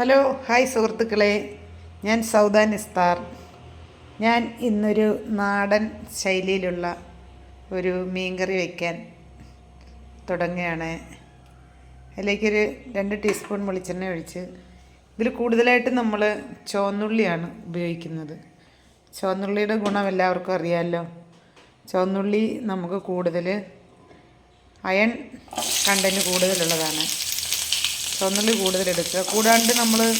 Hello hi സുഹൃത്തുക്കളെ. ഞാൻ Saudan Ishtar ഞാൻ ഇന്നൊരു നാടൻ ശൈലിയിലുള്ള ഒരു മീൻകറി വയ്ക്കാൻ തുടങ്ങുകയാണ്. അതിലേക്കൊരു രണ്ട് ടീസ്പൂൺ വെളിച്ചെണ്ണ ഒഴിച്ച് ഇതിൽ കൂടുതലായിട്ട് നമ്മൾ ചുവന്നുള്ളിയാണ് ഉപയോഗിക്കുന്നത്. ചുവന്നുള്ളിയുടെ ഗുണം എല്ലാവർക്കും അറിയാമല്ലോ. ചുവന്നുള്ളി നമുക്ക് കൂടുതൽ അയൺ കണ്ടന്റ് കൂടുതലുള്ളതാണ്. ചുവന്നുള്ളി കൂടുതലെടുക്കുക. കൂടാണ്ട് നമ്മൾ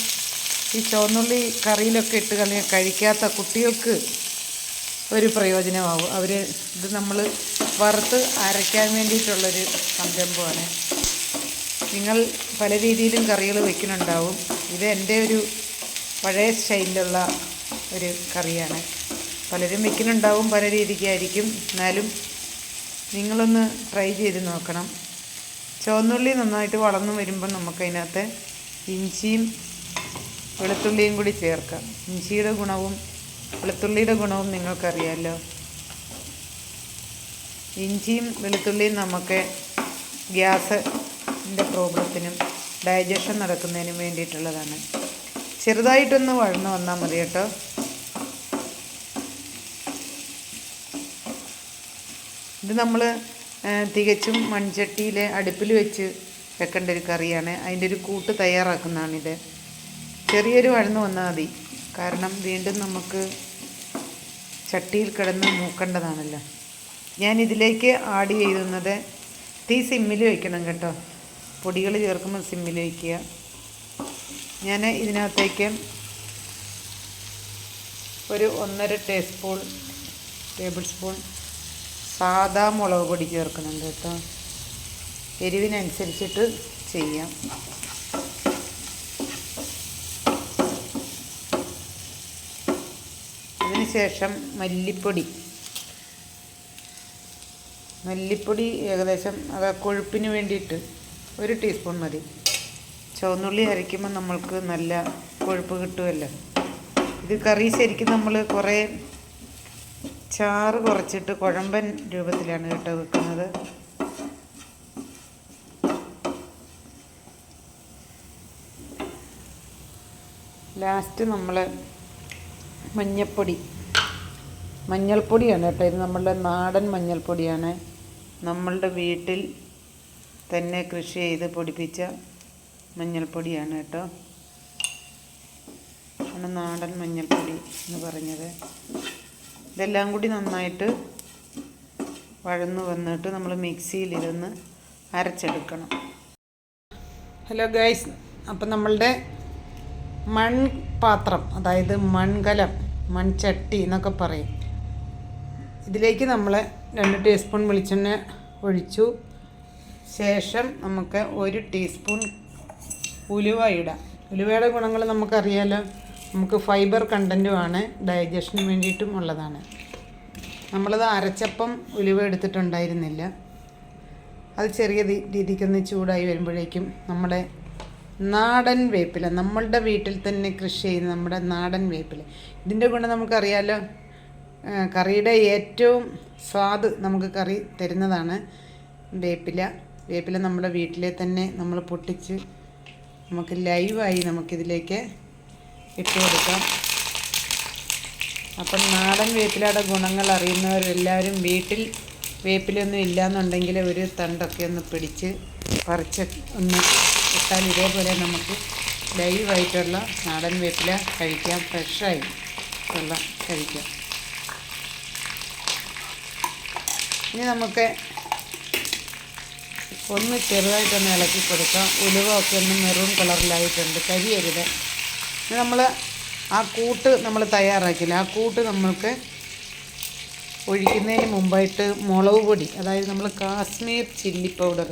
ഈ ചുവന്നുള്ളി കറിയിലൊക്കെ ഇട്ട് കളി കഴിക്കാത്ത കുട്ടികൾക്ക് ഒരു പ്രയോജനമാവും. അവർ ഇത് നമ്മൾ വറുത്ത് അരയ്ക്കാൻ വേണ്ടിയിട്ടുള്ളൊരു സംരംഭമാണ്. നിങ്ങൾ പല രീതിയിലും കറികൾ വയ്ക്കുന്നുണ്ടാവും ഇത് എന്റെ ഒരു പഴയ സ്റ്റൈലിലുള്ള ഒരു കറിയാണ്. പലരും വയ്ക്കുന്നുണ്ടാവും പല രീതിക്കായിരിക്കും. എന്നാലും നിങ്ങളൊന്ന് ട്രൈ ചെയ്ത് നോക്കണം. ചുവന്നുള്ളി നന്നായിട്ട് വളർന്നു വരുമ്പോൾ നമുക്കതിനകത്ത് ഇഞ്ചിയും വെളുത്തുള്ളിയും കൂടി ചേർക്കാം. ഇഞ്ചിയുടെ ഗുണവും വെളുത്തുള്ളിയുടെ ഗുണവും നിങ്ങൾക്കറിയാമല്ലോ ഇഞ്ചിയും വെളുത്തുള്ളിയും നമുക്ക് ഗ്യാസിന്റെ പ്രോബ്ലത്തിനും ഡൈജഷൻ നടക്കുന്നതിനും വേണ്ടിയിട്ടുള്ളതാണ്. ചെറുതായിട്ടൊന്ന് വഴന്നു വന്നാൽ മതി കേട്ടോ. ഇത് നമ്മൾ തികച്ചും മൺചട്ടിയിൽ അടുപ്പിൽ വെച്ച് വെക്കേണ്ട ഒരു കറിയാണ്. അതിന്റെ ഒരു കൂട്ട് തയ്യാറാക്കുന്നതാണിത്. ചെറിയൊരു വഴന്ന് വന്നാൽ മതി. കാരണം വീണ്ടും നമുക്ക് ചട്ടിയിൽ കിടന്ന് മൂക്കേണ്ടതാണല്ലോ. ഞാൻ ഇതിലേക്ക് ആഡ് ചെയ്യുന്നത് തീ സിമ്മിൽ വയ്ക്കണം കേട്ടോ. പൊടികൾ ചേർക്കുമ്പോൾ സിമ്മിൽ വയ്ക്കുക ഞാൻ ഇതിനകത്തേക്ക് ഒരു ഒന്നര ടീസ്പൂൺ ടേബിൾ സ്പൂൺ സാദാ മുളക് പൊടി ചേർക്കുന്നുണ്ട് കേട്ടോ. എരിവിനനുസരിച്ചിട്ട് ചെയ്യാം. അതിനുശേഷം മല്ലിപ്പൊടി. മല്ലിപ്പൊടി ഏകദേശം അത് കൊഴുപ്പിന് വേണ്ടിയിട്ട് ഒരു ടീസ്പൂൺ മതി. ചുവന്നുള്ളി അരയ്ക്കുമ്പോൾ നമ്മൾക്ക് നല്ല കൊഴുപ്പ് കിട്ടുമല്ലോ. ഇത് കറി ശരിക്കും നമ്മൾ കുറേ ചാറ് കുറച്ചിട്ട് കുഴമ്പൻ രൂപത്തിലാണ് കേട്ടോ വെക്കുന്നത്. ലാസ്റ്റ് നമ്മൾ മഞ്ഞൾപ്പൊടി മഞ്ഞൾപ്പൊടിയാണ് കേട്ടോ. ഇത് നമ്മളുടെ നാടൻ മഞ്ഞൾപ്പൊടിയാണ്. നമ്മളുടെ വീട്ടിൽ തന്നെ കൃഷി ചെയ്ത് പൊടിപ്പിച്ച മഞ്ഞൾപ്പൊടിയാണ് കേട്ടോ. ആണ് നാടൻ മഞ്ഞൾപ്പൊടി എന്ന് പറഞ്ഞത്. ഇതെല്ലാം കൂടി നന്നായിട്ട് വഴന്നു വന്നിട്ട് നമ്മൾ മിക്സിയിൽ ഇതൊന്ന് അരച്ചെടുക്കണം. ഹലോ ഗൈസ് അപ്പം നമ്മളുടെ മൺപാത്രം അതായത് മൺകലം മൺചട്ടി എന്നൊക്കെ പറയും. ഇതിലേക്ക് നമ്മൾ രണ്ട് ടീസ്പൂൺ വെളിച്ചെണ്ണ ഒഴിച്ചു. ശേഷം നമുക്ക് ഒരു ടീസ്പൂൺ ഉലുവ ഇടാം. ഉലുവയുടെ ഗുണങ്ങൾ നമുക്കറിയാലോ? നമുക്ക് ഫൈബർ കണ്ടന്റുമാണ് ഡൈജഷന് വേണ്ടിയിട്ടും ഉള്ളതാണ്. നമ്മളത് അരച്ചപ്പം ഉലുവ എടുത്തിട്ടുണ്ടായിരുന്നില്ല. അത് ചെറിയ രീതിക്കൊന്ന് ചൂടായി വരുമ്പോഴേക്കും നമ്മുടെ നാടൻ വേപ്പില നമ്മളുടെ വീട്ടിൽ തന്നെ കൃഷി ചെയ്യുന്ന നമ്മുടെ നാടൻ വേപ്പില. ഇതിന്റെ ഗുണം നമുക്കറിയാലോ കറിയുടെ ഏറ്റവും സ്വാദ് നമുക്ക് കറി തരുന്നതാണ് വേപ്പില. വേപ്പില നമ്മുടെ വീട്ടിലെ തന്നെ നമ്മൾ പൊട്ടിച്ച് നമുക്ക് ലൈവായി നമുക്കിതിലേക്ക് ഇട്ട് കൊടുക്കാം അപ്പം നാടൻ വേപ്പിലയുടെ ഗുണങ്ങൾ അറിയുന്നവരെല്ലാവരും വീട്ടിൽ വേപ്പിലൊന്നും ഇല്ലയെന്നുണ്ടെങ്കിൽ ഒരു തണ്ടൊക്കെ ഒന്ന് പിടിച്ച് പറിച്ച് ഒന്ന് ഇട്ടാൽ ഇതേപോലെ നമുക്ക് ലൈവായിട്ടുള്ള നാടൻ വേപ്പില കഴിക്കാം ഫ്രഷായി ഉള്ള കഴിക്കാം. ഇനി നമുക്ക് ഒന്ന് ചെറുതായിട്ടൊന്ന് ഇളക്കി കൊടുക്കാം. ഉലുവ ഒക്കെ ഒന്ന് മെറൂൺ കളറിലായിട്ടുണ്ട്. കരിയരുത്. നമ്മൾ ആ കൂട്ട് നമ്മൾ തയ്യാറാക്കില്ല ആ കൂട്ട് നമ്മൾക്ക് ഒഴിക്കുന്നതിന് മുമ്പായിട്ട് മുളക് പൊടി അതായത് നമ്മൾ കാശ്മീർ ചില്ലി പൗഡർ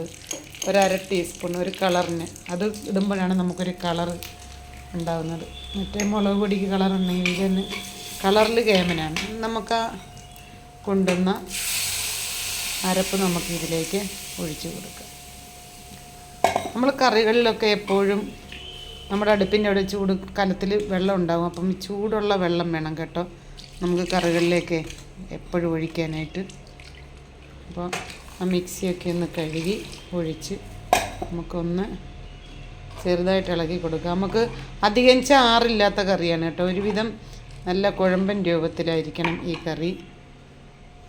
ഒരു അര ടീസ്പൂൺ ഒരു കളറിന്. അത് ഇടുമ്പോഴാണ് നമുക്കൊരു കളർ ഉണ്ടാകുന്നത് മറ്റേ മുളക് പൊടിക്ക് കളർ ഉണ്ടെങ്കിൽ ഇതിന് കളറിൽ കേമനാണ്. നമുക്ക് കൊണ്ടുവന്ന അരപ്പ് നമുക്ക് ഇതിലേക്ക് ഒഴിച്ചു കൊടുക്കാം. നമ്മൾ കറികളിലൊക്കെ എപ്പോഴും നമ്മുടെ അടുപ്പിന്റെ അവിടെ ചൂട് കലത്തിൽ വെള്ളം ഉണ്ടാകും അപ്പം ചൂടുള്ള വെള്ളം വേണം കേട്ടോ. നമുക്ക് കറികളിലേക്ക് എപ്പോഴും ഒഴിക്കാനായിട്ട്. അപ്പോൾ ആ മിക്സിയൊക്കെ ഒന്ന് കഴുകി ഒഴിച്ച് നമുക്കൊന്ന് ചെറുതായിട്ട് ഇളക്കി കൊടുക്കുക നമുക്ക് അധികം ചാറില്ലാത്ത കറിയാണ് കേട്ടോ. ഒരുവിധം നല്ല കുഴമ്പൻ രൂപത്തിലായിരിക്കണം ഈ കറി.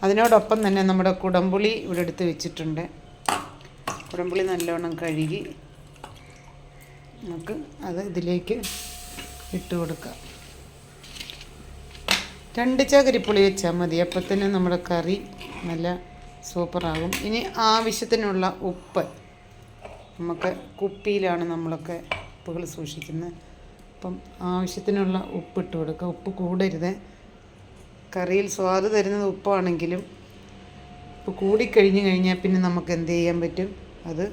അതിനോടൊപ്പം തന്നെ നമ്മുടെ കുടംപുളി ഇവിടെ എടുത്ത് വെച്ചിട്ടുണ്ട്. കുടംപുളി നല്ലവണ്ണം കഴുകി നമുക്ക് അത് ഇതിലേക്ക് ഇട്ട് കൊടുക്കാം. രണ്ട് ചകരിപ്പുളി വെച്ചാൽ മതി. അപ്പത്തിന് നമ്മുടെ കറി നല്ല സൂപ്പറാകും. ഇനി ആവശ്യത്തിനുള്ള ഉപ്പ്. നമുക്ക് കുപ്പിയിലാണ് നമ്മളൊക്കെ ഉപ്പുകൾ സൂക്ഷിക്കുന്നത്. അപ്പം ആവശ്യത്തിനുള്ള ഉപ്പ് ഇട്ട് കൊടുക്കുക ഉപ്പ് കൂടരുത്. കറിയിൽ സ്വാദ് തരുന്നത് ഉപ്പാണെങ്കിലും ഉപ്പ് കൂടിക്കഴിഞ്ഞ് കഴിഞ്ഞാൽ പിന്നെ നമുക്ക് എന്ത് ചെയ്യാൻ പറ്റും? അത്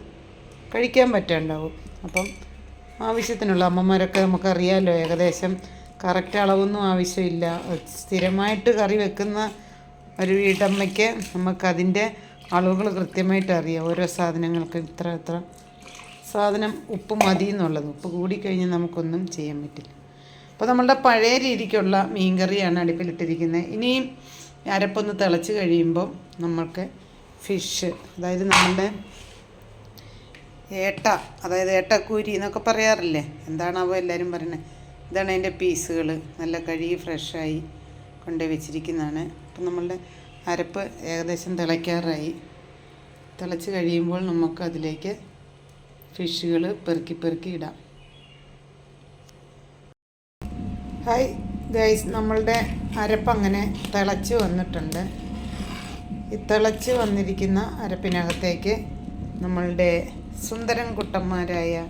കഴിക്കാൻ പറ്റാണ്ടാവും. അപ്പം ആവശ്യത്തിനുള്ള അമ്മമാരൊക്കെ നമുക്കറിയാമല്ലോ ഏകദേശം കറക്റ്റ് അളവൊന്നും ആവശ്യമില്ല. സ്ഥിരമായിട്ട് കറി വെക്കുന്ന ഒരു വീട്ടമ്മയ്ക്ക് നമുക്കതിന്റെ അളവുകൾ കൃത്യമായിട്ട് അറിയാം. ഓരോ സാധനങ്ങൾക്ക് ഇത്ര ഇത്ര സാധനം ഉപ്പ് മതി എന്നുള്ളത്. ഉപ്പ് കൂടിക്കഴിഞ്ഞാൽ നമുക്കൊന്നും ചെയ്യാൻ പറ്റില്ല. അപ്പോൾ നമ്മളുടെ പഴയ രീതിക്കുള്ള മീൻ മീൻകറിയാണ് അടുപ്പിലിട്ടിരിക്കുന്നത്. ഇനിയും അരപ്പൊന്ന് തിളച്ച് കഴിയുമ്പോൾ നമ്മൾക്ക് ഫിഷ് അതായത് നമ്മളുടെ ഏട്ട അതായത് ഏട്ടക്കൂരി എന്നൊക്കെ പറയാറില്ലേ? എന്താണാവോ എല്ലാവരും പറയുന്നത്. ഇതാണ് അതിന്റെ പീസുകൾ. നല്ല കഴുകി ഫ്രഷായി കൊണ്ട് വെച്ചിരിക്കുന്നതാണ് അപ്പം നമ്മളുടെ അരപ്പ് ഏകദേശം തിളയ്ക്കാറായി. തിളച്ച് കഴിയുമ്പോൾ നമുക്ക് അതിലേക്ക് ഫിഷുകൾ പെറുക്കി പെറുക്കി ഇടാം. ഹായ് ഗൈസ് നമ്മളുടെ അരപ്പ് അങ്ങനെ തിളച്ച് വന്നിട്ടുണ്ട്. ഈ തിളച്ച് വന്നിരിക്കുന്ന അരപ്പിനകത്തേക്ക് നമ്മളുടെ സുന്ദരൻ കുട്ടന്മാരായ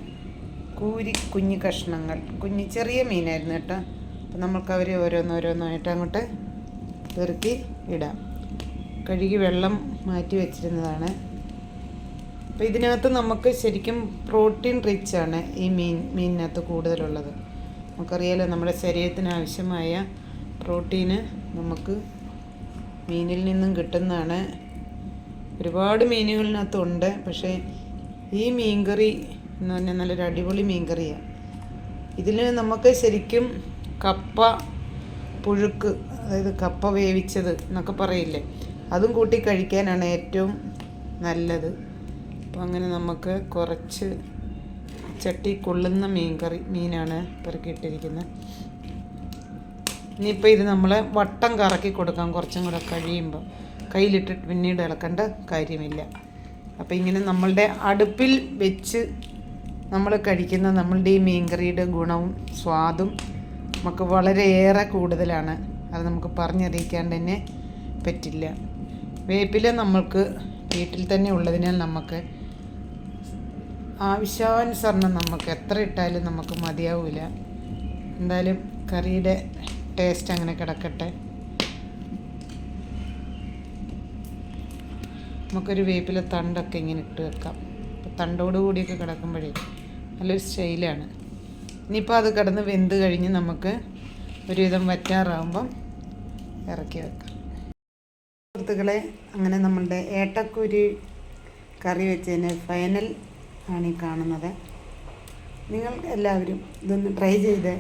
കൂരി കുഞ്ഞു കഷ്ണങ്ങൾ. കുഞ്ഞ് ചെറിയ മീനായിരുന്നു കേട്ടോ. അപ്പം നമുക്ക് അവരെ ഓരോന്നോരോന്നായിട്ട് അങ്ങോട്ട് പെറുക്കി ഇടാം. കഴുകി വെള്ളം മാറ്റി വെച്ചിരുന്നതാണ്. അപ്പോൾ ഇതിനകത്ത് നമുക്ക് ശരിക്കും പ്രോട്ടീൻ റിച്ച് ആണ് ഈ മീൻ മീനിനകത്ത് കൂടുതലുള്ളത്. നമുക്കറിയാലോ നമ്മുടെ ശരീരത്തിന് ആവശ്യമായ പ്രോട്ടീന് നമുക്ക് മീനിൽ നിന്നും കിട്ടുന്നതാണ്. ഒരുപാട് മീനുകളിനകത്തുണ്ട് പക്ഷേ ഈ മീൻകറി എന്ന് പറഞ്ഞാൽ നല്ലൊരു അടിപൊളി മീൻകറിയാണ് ഇതിൽ നമുക്ക് ശരിക്കും കപ്പ പുഴുക്ക് അതായത് കപ്പ വേവിച്ചത് എന്നൊക്കെ പറയില്ലേ അതും കൂട്ടി കഴിക്കാനാണ് ഏറ്റവും നല്ലത്. അപ്പോൾ അങ്ങനെ നമുക്ക് കുറച്ച് ചട്ടി കൊള്ളുന്ന മീൻകറി മീനാണ് പെറുക്കിയിട്ടിരിക്കുന്നത്. ഇനിയിപ്പോൾ ഇത് നമ്മൾ വട്ടം കറക്കി കൊടുക്കാം കുറച്ചും കൂടെ കഴിയുമ്പോൾ കയ്യിലിട്ടിട്ട് പിന്നീട് ഇളക്കേണ്ട കാര്യമില്ല. അപ്പോൾ ഇങ്ങനെ നമ്മളുടെ അടുപ്പിൽ വെച്ച് നമ്മൾ കഴിക്കുന്ന നമ്മളുടെ ഈ മീൻകറിയുടെ ഗുണവും സ്വാദും നമുക്ക് വളരെയേറെ കൂടുതലാണ്. അത് നമുക്ക് പറഞ്ഞറിയിക്കാണ്ട് തന്നെ പറ്റില്ല. വേപ്പില നമ്മൾക്ക് വീട്ടിൽ തന്നെ ഉള്ളതിനാൽ നമുക്ക് ആവശ്യാനുസരണം നമുക്ക് എത്ര ഇട്ടാലും നമുക്ക് മതിയാവില്ല എന്തായാലും കറിയുടെ ടേസ്റ്റ് അങ്ങനെ കിടക്കട്ടെ. നമുക്കൊരു വേപ്പിലെ തണ്ടൊക്കെ ഇങ്ങനെ ഇട്ട് വെക്കാം. തണ്ടോട് കൂടിയൊക്കെ കിടക്കുമ്പോഴേ നല്ലൊരു സ്റ്റൈലാണ്. ഇനിയിപ്പോൾ അത് കിടന്ന് വെന്ത് കഴിഞ്ഞ് നമുക്ക് ഒരുവിധം വറ്റാറാകുമ്പം ഇറക്കി വെക്കാം. സുഹൃത്തുക്കളെ അങ്ങനെ നമ്മളുടെ ഏട്ടക്കുരി കറി വെച്ചതിന് ഫൈനൽ ആണ് ഈ കാണുന്നത്. നിങ്ങൾ എല്ലാവരും ഇതൊന്ന് ട്രൈ ചെയ്ത്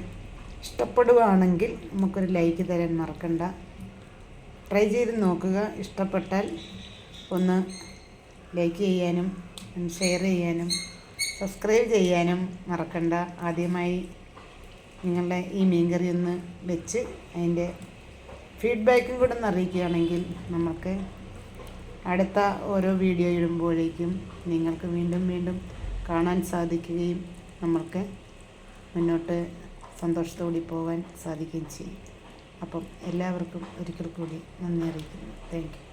ഇഷ്ടപ്പെടുകയാണെങ്കിൽ നമുക്കൊരു ലൈക്ക് തരാൻ മറക്കണ്ട. ട്രൈ ചെയ്ത് നോക്കുക. ഇഷ്ടപ്പെട്ടാൽ ഒന്ന് ലൈക്ക് ചെയ്യാനും ഷെയർ ചെയ്യാനും സബ്സ്ക്രൈബ് ചെയ്യാനും മറക്കണ്ട. ആദ്യമായി നിങ്ങളുടെ ഈ മീൻകറി ഒന്ന് വെച്ച് അതിന്റെ ഫീഡ്ബാക്കും കൂടെ ഒന്ന് അറിയിക്കുകയാണെങ്കിൽ നമുക്ക് അടുത്ത ഓരോ വീഡിയോ ഇടുമ്പോഴേക്കും നിങ്ങൾക്ക് വീണ്ടും വീണ്ടും കാണാൻ സാധിക്കുകയും നമ്മൾക്ക് മുന്നോട്ട് സന്തോഷത്തോടെ പോകാൻ സാധിക്കുകയും ചെയ്യും. അപ്പം എല്ലാവർക്കും ഒരിക്കൽ കൂടി നന്ദി അറിയിക്കുന്നു. താങ്ക്